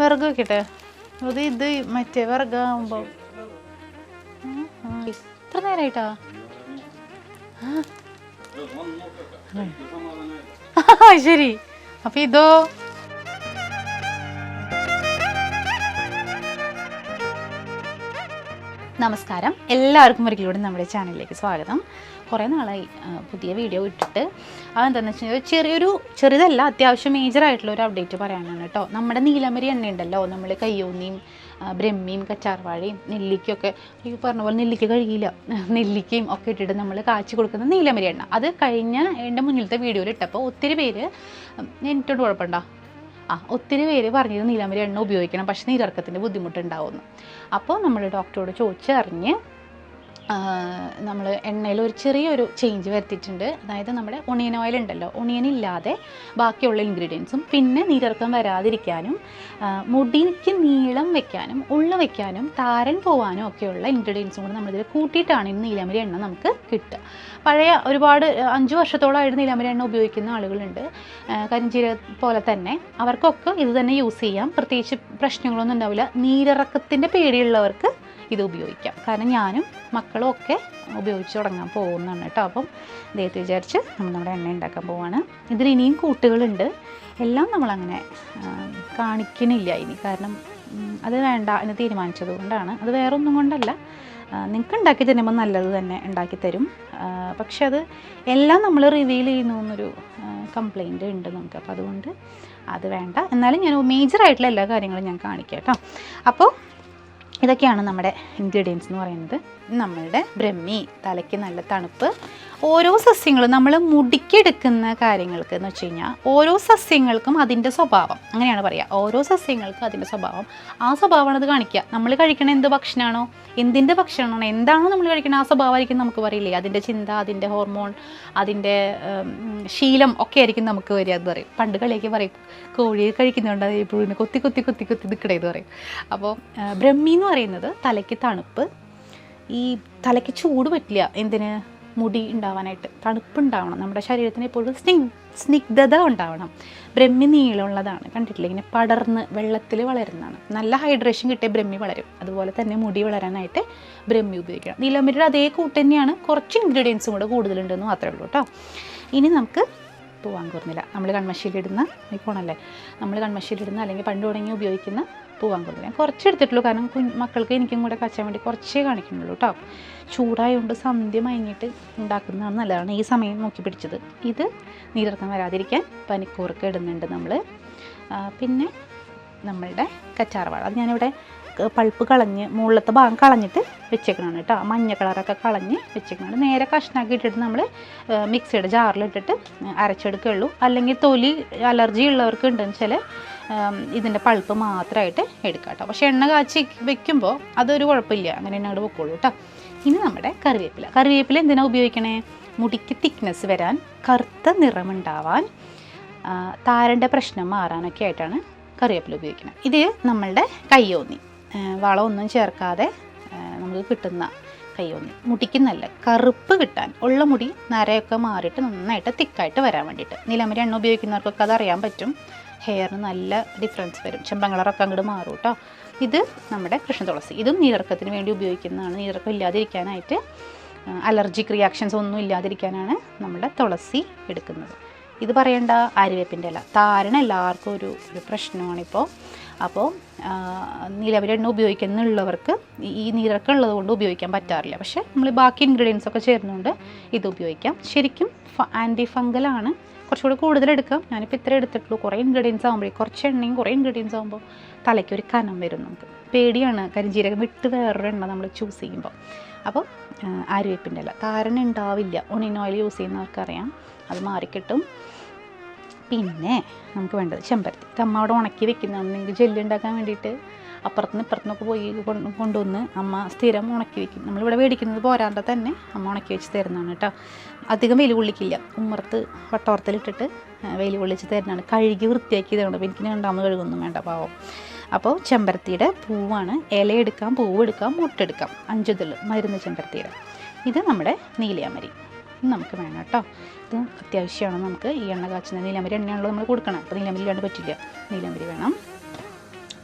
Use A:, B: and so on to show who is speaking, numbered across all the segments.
A: വിറക് വെക്കട്ടെ അത് ഇത് മറ്റേ വിറകാകുമ്പോൾ ഇത്ര നേരമായിട്ടാ ശരി. അപ്പൊ ഇതോ നമസ്കാരം. എല്ലാവർക്കും ഒരിക്കലൂടെ നമ്മുടെ ചാനലിലേക്ക് സ്വാഗതം. കുറേ നാളായി പുതിയ വീഡിയോ ഇട്ടിട്ട്. അതെന്താണെന്ന് വെച്ച് കഴിഞ്ഞാൽ ചെറിയൊരു ചെറുതല്ല അത്യാവശ്യം മേജർ ആയിട്ടുള്ള ഒരു അപ്ഡേറ്റ് പറയാനാണ് കേട്ടോ നമ്മുടെ നീലമരി എണ്ണ ഉണ്ടല്ലോ നമ്മൾ കയ്യോന്നിയും ബ്രഹ്മിയും കച്ചാർവാഴയും നെല്ലിക്കൊക്കെ ഈ പറഞ്ഞ പോലെ നെല്ലിക്ക കഴുകിയില്ല. നെല്ലിക്കയും ഒക്കെ ഇട്ടിട്ട് നമ്മൾ കാച്ചി കൊടുക്കുന്ന നീലമരി എണ്ണ. അത് കഴിഞ്ഞ എന്റെ മുന്നിലത്തെ വീഡിയോയിൽ ഇട്ടപ്പോൾ ഒത്തിരി പേര് എനിക്കോട് കുഴപ്പമുണ്ടോ? ആ ഒത്തിരി പേര് പറഞ്ഞത് നീലാമ്പരി എണ്ണ ഉപയോഗിക്കണം പക്ഷേ നീരിറക്കത്തിന്റെ ബുദ്ധിമുട്ടുണ്ടാവുമെന്ന് അപ്പോൾ നമ്മൾ ഡോക്ടറോട് ചോദിച്ചറിഞ്ഞ് നമ്മൾ എണ്ണയിൽ ഒരു ചെറിയൊരു ചേഞ്ച് വരുത്തിയിട്ടുണ്ട്. അതായത് നമ്മുടെ ഒണിയൻ ഓയിൽ ഉണ്ടല്ലോ. ഒണിയൻ ഇല്ലാതെ ബാക്കിയുള്ള ഇൻഗ്രീഡിയൻസും പിന്നെ നീരിറക്കം വരാതിരിക്കാനും മുടിക്ക് നീളം വെക്കാനും ഉള്ള വെക്കാനും താരൻ പോവാനും ഒക്കെയുള്ള ഇൻഗ്രീഡിയൻസും കൂടെ നമ്മളിതിൽ കൂട്ടിയിട്ടാണ് ഈ നീലമരി എണ്ണ നമുക്ക് കിട്ടുക. പഴയ ഒരുപാട് അഞ്ച് വർഷത്തോളമായിട്ട് നീലമരി എണ്ണ ഉപയോഗിക്കുന്ന ആളുകളുണ്ട്. കരിഞ്ചീര പോലെ തന്നെ അവർക്കൊക്കെ ഇത് തന്നെ യൂസ് ചെയ്യാം. പ്രത്യേകിച്ച് പ്രശ്നങ്ങളൊന്നും ഉണ്ടാവില്ല. നീരിറക്കത്തിന്റെ പേടിയുള്ളവർക്ക് ഇത് ഉപയോഗിക്കാം. കാരണം ഞാനും മക്കളും ഒക്കെ ഉപയോഗിച്ച് തുടങ്ങാൻ പോകുന്നതാണ് കേട്ടോ. അപ്പം ദൈവത്തെ വിചാരിച്ച് നമ്മൾ നമ്മുടെ എണ്ണ ഉണ്ടാക്കാൻ പോവാണ്. ഇതിൽ ഇനിയും കൂട്ടുകളുണ്ട്. എല്ലാം നമ്മളങ്ങനെ കാണിക്കണില്ല ഇനി. കാരണം അത് വേണ്ട എന്ന് തീരുമാനിച്ചത് കൊണ്ടാണ്. അത് വേറെ ഒന്നും കൊണ്ടല്ല നിങ്ങൾക്ക് ഉണ്ടാക്കി തരുമ്പോൾ നല്ലത് തന്നെ ഉണ്ടാക്കി തരും. പക്ഷെ അത് എല്ലാം നമ്മൾ റിവീൽ ചെയ്യുന്നു എന്നൊരു കംപ്ലൈന്റ് ഉണ്ട് നമുക്ക്. അപ്പോൾ അതുകൊണ്ട് അത് വേണ്ട. എന്നാലും ഞാൻ മേജറായിട്ടുള്ള എല്ലാ കാര്യങ്ങളും ഞാൻ കാണിക്കാം കേട്ടോ. അപ്പോൾ ഇതൊക്കെയാണ് നമ്മുടെ ഇൻഗ്രീഡിയൻസ് എന്ന് പറയുന്നത്. നമ്മളുടെ ബ്രഹ്മി തലയ്ക്ക് നല്ല തണുപ്പ് ഓരോ സസ്യങ്ങളും നമ്മൾ മുടിക്കെടുക്കുന്ന കാര്യങ്ങൾക്ക് എന്ന് വെച്ച് കഴിഞ്ഞാൽ ഓരോ സസ്യങ്ങൾക്കും അതിന്റെ സ്വഭാവം. അങ്ങനെയാണ് പറയുക ഓരോ സസ്യങ്ങൾക്കും അതിന്റെ സ്വഭാവം. ആ സ്വഭാവമാണ് അത് കാണിക്കുക നമ്മൾ കഴിക്കണ എന്ത് ഭക്ഷണമാണോ എന്തിന്റെ ഭക്ഷണമാണോ എന്താണോ നമ്മൾ കഴിക്കണ ആ സ്വഭാവമായിരിക്കും നമുക്ക് പറയില്ലേ? അതിന്റെ ചിന്ത അതിന്റെ ഹോർമോൺ അതിന്റെ ശീലം ഒക്കെ ആയിരിക്കും നമുക്ക് വരിക എന്ന് പറയും. പണ്ട് കളിയൊക്കെ പറയും കോഴി കഴിക്കുന്നുണ്ട് അത് എപ്പോഴും കൊത്തി കൊത്തി കൊത്തി കൊത്തി നിൽക്കണേ എന്ന് പറയും. അപ്പോൾ ബ്രഹ്മി എന്ന് പറയുന്നത് തലയ്ക്ക് തണുപ്പ് ഈ തലയ്ക്ക് ചൂട് പറ്റില്ല. എന്തിന്? മുടി ഉണ്ടാവാനായിട്ട് തണുപ്പുണ്ടാവണം. നമ്മുടെ ശരീരത്തിന് എപ്പോഴും സ്നി സ്നിഗ്ധത ഉണ്ടാവണം. ബ്രഹ്മി നീളമുള്ളതാണ്. കണ്ടിട്ടില്ല? ഇങ്ങനെ പടർന്ന് വെള്ളത്തിൽ വളരുന്നതാണ്. നല്ല ഹൈഡ്രേഷൻ കിട്ടിയ ബ്രഹ്മി വളരും. അതുപോലെ തന്നെ മുടി വളരാനായിട്ട് ബ്രഹ്മി ഉപയോഗിക്കണം. നീലമരിയുടെ അതേ കൂട്ട് തന്നെയാണ് കുറച്ച് ഇൻഗ്രീഡിയൻസും കൂടെ കൂടുതലുണ്ടെന്ന് മാത്രമേ ഉള്ളൂ കേട്ടോ. ഇനി നമുക്ക് പൂവാൻ കുറഞ്ഞില്ല നമ്മൾ കൺമശിയിലിടുന്ന ഈ പോണല്ലേ നമ്മൾ കൺമശിയിലിടുന്ന അല്ലെങ്കിൽ പണ്ട് തുടങ്ങി ഉപയോഗിക്കുന്ന പൂവാൻ ഞാൻ കുറച്ച് എടുത്തിട്ടുള്ളൂ. കാരണം മക്കൾക്ക് എനിക്കും കൂടെ കച്ചാൻ വേണ്ടി കുറച്ചേ കാണിക്കുന്നുള്ളൂ കേട്ടോ ചൂടായതുകൊണ്ട് സന്ധ്യ മയങ്ങിയിട്ട് ഉണ്ടാക്കുന്നതാണ് നല്ലതാണ്. ഈ സമയം നോക്കി പിടിച്ചത്. ഇത് നീരിറക്കം വരാതിരിക്കാൻ പനിക്കൂർക്ക് ഇടുന്നുണ്ട് നമ്മൾ പിന്നെ നമ്മളുടെ കച്ചാർവാഴ അത് ഞാനിവിടെ പൾപ്പ് കളഞ്ഞ് മുകളിലത്തെ ഭാഗം കളഞ്ഞിട്ട് വെച്ചേക്കണതാണ് കേട്ടോ. മഞ്ഞ കളറൊക്കെ കളഞ്ഞ് വെച്ചേക്കണതാണ്. നേരെ കഷ്ണാക്കി ഇട്ടിട്ട് നമ്മൾ മിക്സിയുടെ ജാറിലിട്ടിട്ട് അരച്ചെടുക്കുകയുള്ളൂ. അല്ലെങ്കിൽ തൊലി അലർജി ഉള്ളവർക്ക് ഉണ്ടെന്ന് വെച്ചാൽ ഇതിന്റെ പൾപ്പ് മാത്രമായിട്ട് എടുക്കാം കേട്ടോ. പക്ഷേ എണ്ണ കാച്ചി വെക്കുമ്പോൾ അതൊരു കുഴപ്പമില്ല. അങ്ങനെ തന്നെ അവിടെ വെക്കുള്ളൂ കേട്ടോ. ഇനി നമ്മുടെ കറിവേപ്പില. കറിവേപ്പില എന്തിനാണ് ഉപയോഗിക്കണേ? മുടിക്ക് തിക്നെസ് വരാൻ കറുത്ത നിറമുണ്ടാവാൻ താരന്റെ പ്രശ്നം മാറാനൊക്കെ ആയിട്ടാണ് കറിവേപ്പില ഉപയോഗിക്കുന്നത് ഇത് നമ്മളുടെ കയ്യോന്നി. വളമൊന്നും ചേർക്കാതെ നമുക്ക് കിട്ടുന്ന കയ്യോന്നി മുടിക്കുന്നല്ല കറുപ്പ് കിട്ടാൻ ഉള്ള മുടി നരയൊക്കെ മാറിയിട്ട് നന്നായിട്ട് തിക്കായിട്ട് വരാൻ വേണ്ടിയിട്ട്. നിലമരി എണ്ണ ഉപയോഗിക്കുന്നവർക്കൊക്കെ അതറിയാൻ പറ്റും. ഹെയറിന് നല്ല ഡിഫറൻസ് വരും. ചെമ്പൻ അങ്ങോട്ട് മാറും കേട്ടോ ഇത് നമ്മുടെ കൃഷ്ണ തുളസി. ഇതും നീരിറക്കത്തിന് വേണ്ടി ഉപയോഗിക്കുന്നതാണ്. നീരിറക്കം ഇല്ലാതിരിക്കാനായിട്ട് അലർജിക് റിയാക്ഷൻസ് ഒന്നും ഇല്ലാതിരിക്കാനാണ് നമ്മുടെ തുളസി എടുക്കുന്നത്. ഇത് പറയേണ്ട ആര്യവേപ്പിന്റെ ഇല. താരൻ എല്ലാവർക്കും ഒരു ഒരു പ്രശ്നമാണിപ്പോൾ. അപ്പോൾ നീലവരി എണ്ണ ഉപയോഗിക്കുന്നുള്ളവർക്ക് ഈ- നീരൊക്കെ ഉള്ളത് കൊണ്ട് ഉപയോഗിക്കാൻ പറ്റാറില്ല. പക്ഷേ നമ്മൾ ബാക്കി ഇൻഗ്രീഡിയൻസ് ഒക്കെ ചേർന്നുകൊണ്ട് ഇത് ഉപയോഗിക്കാം. ശരിക്കും ആന്റി ഫംഗലാണ് കുറച്ചുകൂടി കൂടുതൽ എടുക്കാം. ഞാനിപ്പോൾ ഇത്ര എടുത്തിട്ടുള്ളൂ. കുറേ ഇൻഗ്രീഡിയൻസ് ആകുമ്പോഴേ കുറച്ച് എണ്ണയും കുറേ ഇൻഗ്രീഡിയൻസ് ആകുമ്പോൾ തലയ്ക്ക് ഒരു കനം വരും നമുക്ക്. പേടിയാണ്. കരിഞ്ജീരകം വിട്ട് വേറൊരു എണ്ണ നമ്മൾ ചൂസ് ചെയ്യുമ്പോൾ. അപ്പോൾ ആര്യവേപ്പിന്റെ ഇല. താരൻ ഉണ്ടാവില്ല. ഒണിയൻ ഓയിൽ യൂസ് ചെയ്യുന്നവർക്കറിയാം അത് മാറിക്കിട്ടും. പിന്നെ നമുക്ക് വേണ്ടത് ചെമ്പരത്തി. ഇത് അമ്മ അവിടെ ഉണക്കി വെക്കുന്നതാണ് നിങ്ങൾക്ക് ജെല്ല് ഉണ്ടാക്കാൻ വേണ്ടിയിട്ട് അപ്പുറത്തുനിന്ന് ഇപ്പുറത്തുനിന്നൊക്കെ പോയി കൊണ്ട് കൊണ്ടുവന്ന് അമ്മ സ്ഥിരം ഉണക്കി വെക്കും. നമ്മളിവിടെ മേടിക്കുന്നത് പോരാണ്ട് തന്നെ അമ്മ ഉണക്കി വെച്ച് തരുന്നതാണ് കേട്ടോ. അധികം വെയിൽ കൊള്ളിക്കില്ല. ഉമ്മറത്ത് വട്ടോർത്തിലിട്ടിട്ട് വെയിൽ കൊള്ളിച്ച് തരുന്നതാണ്. കഴുകി വൃത്തിയാക്കി തരണം. അപ്പോൾ എനിക്ക് രണ്ടാമത് കഴുകൊന്നും വേണ്ട പാവം. അപ്പോൾ ചെമ്പരത്തിയുടെ പൂവാണ്. ഇല എടുക്കാം പൂവ് എടുക്കാം മുട്ടെടുക്കാം അഞ്ചുതിൽ മരുന്ന് ചെമ്പരത്തിയുടെ. ഇത് നമ്മുടെ നീലയാമരി. നമുക്ക് വേണം കേട്ടോ. ഇത് അത്യാവശ്യമാണ് നമുക്ക് ഈ എണ്ണ കാച്ചുന്ന നീലമരി എണ്ണയാണല്ലോ നമ്മൾ കൊടുക്കണം. അപ്പോൾ നീലമരി ഇല്ലാണ്ട് പറ്റില്ല. നീലമരി വേണം.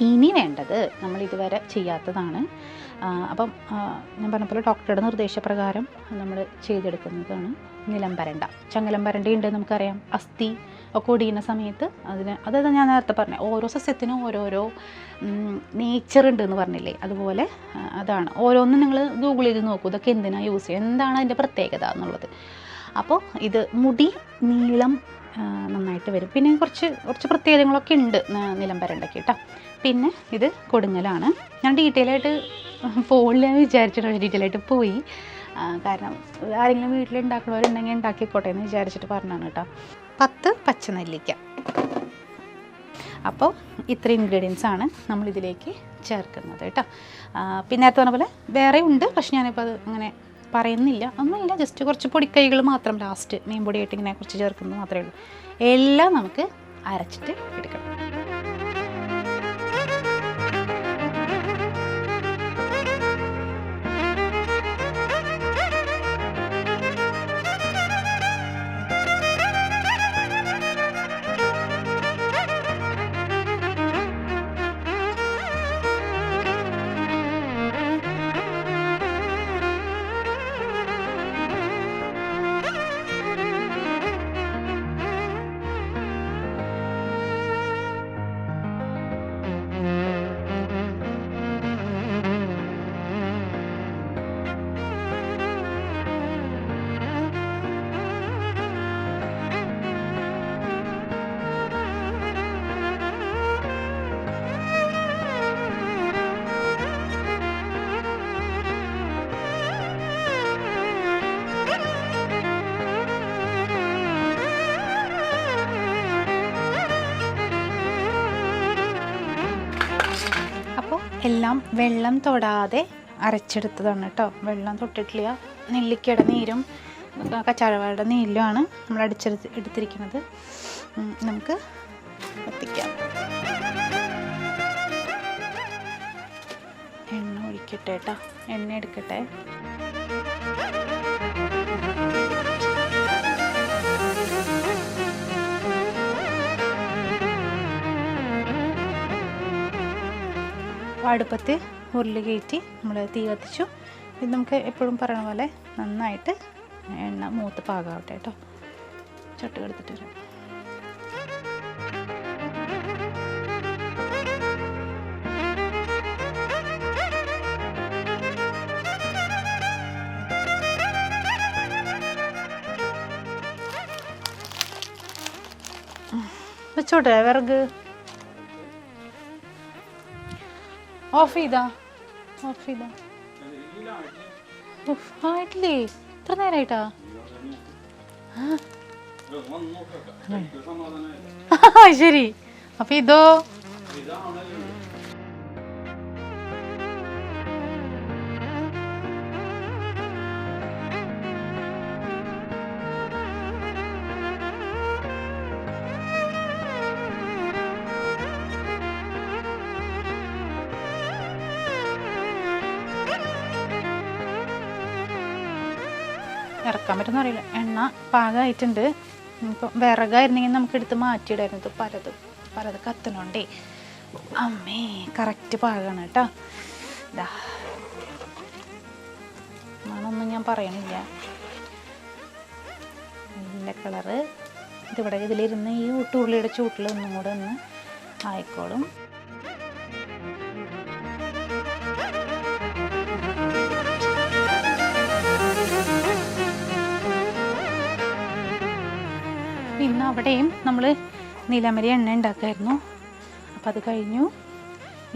A: ഇനി വേണ്ടത് നമ്മൾ ഇതുവരെ ചെയ്യാത്തതാണ് അപ്പം ഞാൻ പറഞ്ഞ പോലെ ഡോക്ടറുടെ നിർദ്ദേശപ്രകാരം നമ്മൾ ചെയ്തെടുക്കുന്നതാണ് നിലം വരണ്ട ചങ്ങലം വരണ്ടയുണ്ട് നമുക്കറിയാം. അസ്ഥി ഒക്കെ ഒടിയുന്ന സമയത്ത് അതിന് അതായത് ഞാൻ നേരത്തെ പറഞ്ഞ ഓരോ സസ്യത്തിനും ഓരോരോ നേച്ചർ ഉണ്ട് എന്ന് പറഞ്ഞില്ലേ? അതുപോലെ അതാണ്. ഓരോന്നും നിങ്ങൾ ഗൂഗിൾ ചെയ്ത് നോക്കൂ. ഇതൊക്കെ എന്തിനാണ് യൂസ് ചെയ്യുക? എന്താണ് അതിന്റെ പ്രത്യേകത എന്നുള്ളത്? അപ്പോൾ ഇത് മുടി നീളം നന്നായിട്ട് വരും. പിന്നെ കുറച്ച് കുറച്ച് പ്രത്യേകതകളൊക്കെ ഉണ്ട് ന- നിലം കേട്ടോ. പിന്നെ ഇത് കൊടുങ്ങലാണ്. ഞാൻ ഡീറ്റെയിൽ ആയിട്ട് പോളിൽ വിചാരിച്ചിട്ട് ഡീറ്റെയിൽ ആയിട്ട് പോയി. കാരണം ആരെങ്കിലും വീട്ടിൽ ഉണ്ടാക്കണവരുണ്ടെങ്കിൽ ഉണ്ടാക്കിക്കോട്ടെ എന്ന് വിചാരിച്ചിട്ട് പറഞ്ഞാണ് കേട്ടോ. പത്ത് പച്ചനെല്ലിക്ക. അപ്പോൾ ഇത്ര ഇൻഗ്രീഡിയൻസ് ആണ് നമ്മളിതിലേക്ക് ചേർക്കുന്നത് കേട്ടോ. പിന്നെ പറഞ്ഞ പോലെ വേറെ ഉണ്ട് പക്ഷെ ഞാനിപ്പോൾ അത് അങ്ങനെ പറയുന്നില്ല. ഒന്നുമില്ല. ജസ്റ്റ് കുറച്ച് പൊടിക്കൈകൾ മാത്രം ലാസ്റ്റ് മീൻ പൊടിയായിട്ട് ഇങ്ങനെ കുറച്ച് ചേർക്കുന്നത് മാത്രമേ ഉള്ളൂ. എല്ലാം നമുക്ക് അരച്ചിട്ട് എടുക്കണം എല്ലാം വെള്ളം തൊടാതെ അരച്ചെടുത്തതാണ് കേട്ടോ. വെള്ളം തൊട്ടിട്ടില്ല. നെല്ലിക്കയുടെ നീരും കച്ചാഴവാടെ നീലുമാണ് നമ്മൾ അടിച്ചെടുത്ത് എടുത്തിരിക്കുന്നത്. നമുക്ക് കത്തിക്കാം. എണ്ണ ഒഴിക്കട്ടെ കേട്ടോ. എണ്ണ എടുക്കട്ടെ. അടുപ്പത്ത് ഉരുളി കയറ്റി നമ്മൾ തീ കത്തിച്ചു. ഇത് നമുക്ക് എപ്പോഴും പറയണ പോലെ നന്നായിട്ട് എണ്ണ മൂത്ത് പാകാവട്ടെ കേട്ടോ. ചട്ടി എടുത്തിട്ട് വരാം. വെച്ചോട്ടെ വിറക്. ഓഫ് ചെയ്താ ഓഫ് ചെയ്താ ആയിട്ടില്ലേ ഇത്ര നേരമായിട്ടാ ശരി. അപ്പൊ ഇതോ? ഇറക്കാൻ പറ്റുമെന്ന് അറിയില്ല. എണ്ണ പാകമായിട്ടുണ്ട്. ഇപ്പം വിറകായിരുന്നെങ്കിൽ നമുക്ക് എടുത്ത് മാറ്റിയിടായിരുന്നു. ഇത് പലതും പലത് കത്തണോണ്ടേ. അമ്മേ കറക്റ്റ് പാകമാണ് കേട്ടോ. ഇതാ മണമൊന്നും ഞാൻ പറയണില്ല. നല്ല കളറ്. ഇതിവിടെ ഇതിലിരുന്ന് ഈ ഊട്ടുള്ളിയുടെ ചൂട്ടിൽ ഒന്നും കൂടെ ഒന്ന് ആയിക്കോളും. അവിടെയും നമ്മൾ നീലമരി എണ്ണ ഉണ്ടാക്കായിരുന്നു. അപ്പോൾ അത് കഴിഞ്ഞു.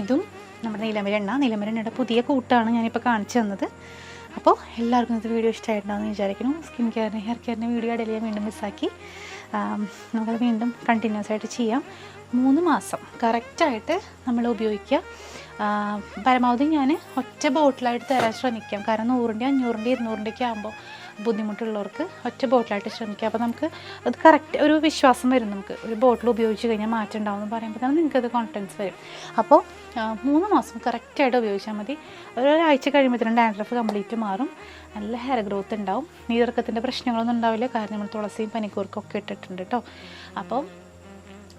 A: ഇതും നമ്മുടെ നീലമരി എണ്ണ. നീലമരി എണ്ണയുടെ പുതിയ കൂട്ടാണ് ഞാനിപ്പോൾ കാണിച്ചു തന്നത്. അപ്പോൾ എല്ലാവർക്കും ഇന്നത്തെ വീഡിയോ ഇഷ്ടമായിട്ടുണ്ടാകുമെന്ന് വിചാരിക്കുന്നു. സ്കിൻ കെയറിന് ഹെയർ കെയറിന് വീഡിയോ ഇടയിൽ ഞാൻ വീണ്ടും മിസ്സാക്കി നമുക്കത് വീണ്ടും കണ്ടിന്യൂസ് ആയിട്ട് ചെയ്യാം. മൂന്ന് മാസം കറക്റ്റായിട്ട് നമ്മൾ ഉപയോഗിക്കുക പരമാവധി ഞാൻ ഒറ്റ ബോട്ടിലായിട്ട് തരാൻ ശ്രമിക്കാം. കാരണം നൂറിന്റെ അഞ്ഞൂറിന്റെ ഇരുന്നൂറിന്റെയൊക്കെ ആകുമ്പോൾ ബുദ്ധിമുട്ടുള്ളവർക്ക് ഒറ്റ ബോട്ടിലായിട്ട് ശ്രമിക്കുക. അപ്പോൾ നമുക്ക് അത് കറക്റ്റ് ഒരു വിശ്വാസം വരും നമുക്ക്. ഒരു ബോട്ടിൽ ഉപയോഗിച്ച് കഴിഞ്ഞാൽ മാറ്റം ഉണ്ടാവും എന്ന് പറയുമ്പോൾ തന്നെ നിങ്ങൾക്കത് കോൺഫിഡൻസ് വരും. അപ്പോൾ മൂന്ന് മാസം കറക്റ്റായിട്ട് ഉപയോഗിച്ചാൽ മതി. ഒരാഴ്ച കഴിയുമ്പോഴത്തേനും ഡാൻഡ്രഫ് കംപ്ലീറ്റ് മാറും. നല്ല ഹെയർ ഗ്രോത്ത് ഉണ്ടാവും. നീർക്കത്തിന്റെ പ്രശ്നങ്ങളൊന്നും ഉണ്ടാവില്ല. കാരണം നമ്മൾ തുളസിയും പനിക്കൂർക്കും ഒക്കെ ഇട്ടിട്ടുണ്ട് കേട്ടോ. അപ്പോൾ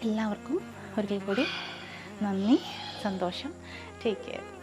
A: എല്ലാവർക്കും ഒരിക്കൽ കൂടി നന്ദി സന്തോഷം. Take care